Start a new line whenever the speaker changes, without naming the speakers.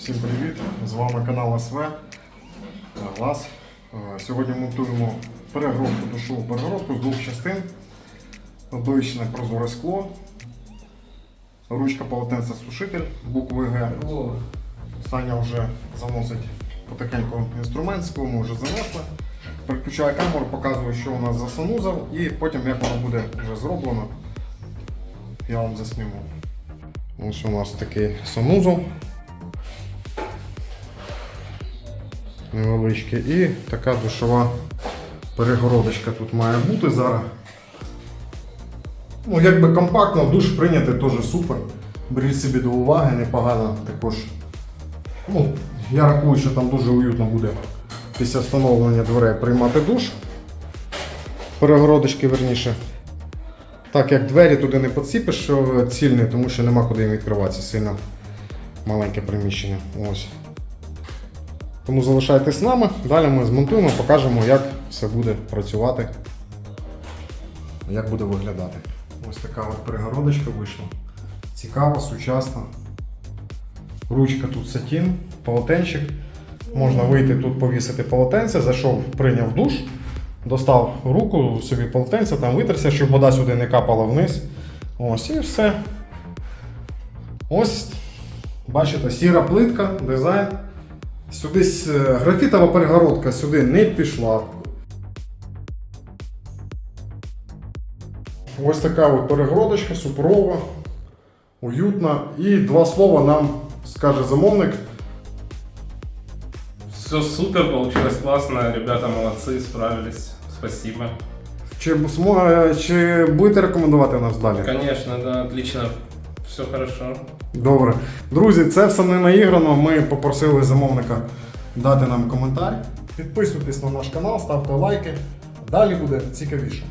Всім привіт! З вами канал СВ. Е, Е, Сьогодні монтуємо перегородку, душову перегородку з двох частин. Обичне прозоре скло. Ручка полотенця сушитель букви Г. Саня вже заносить потихеньку інструмент, скло ми вже занесли. Переключаю камеру, показую, що у нас за санузел, і потім як воно буде вже зроблено, я вам засніму. Ось у нас такий санузел. Невеличкий. І така душова перегородочка тут має бути зараз. Ну, якби компактно, душ прийняти теж супер. Беріть собі до уваги, непогано також. Ну, я рахую, що там дуже уютно буде після встановлення дверей приймати душ. Перегородочки верніше. Так як двері туди не поціпиш, що цільний, тому що нема куди їм відкриватися. Сильно маленьке приміщення. Ось. Тому залишайтесь з нами. Далі ми змонтуємо, покажемо, як все буде працювати, як буде виглядати. Ось така от перегородочка вийшла. Цікава, сучасна. Ручка тут сатін, полотенчик. Можна вийти тут повісити полотенце, зайшов, прийняв душ, достав руку, собі полотенце, там витерся, щоб вода сюди не капала вниз. Ось і все. Ось, бачите, сіра плитка, дизайн. Сюди е, графітова перегородка сюди не пішла. Ось така от перегородочка, суперова, уютна. І два слова нам скаже замовник.
Все супер, получилось классно, ребята молодцы, справились. Спасибо.
Чи, змо- чи будете рекомендувати нас далі?
Конечно, да, отлично. Все хорошо.
Добре. Друзі, це все не наіграно. Ми попросили замовника дати нам коментар. Підписуйтесь на наш канал, ставте лайки. Далі буде цікавіше.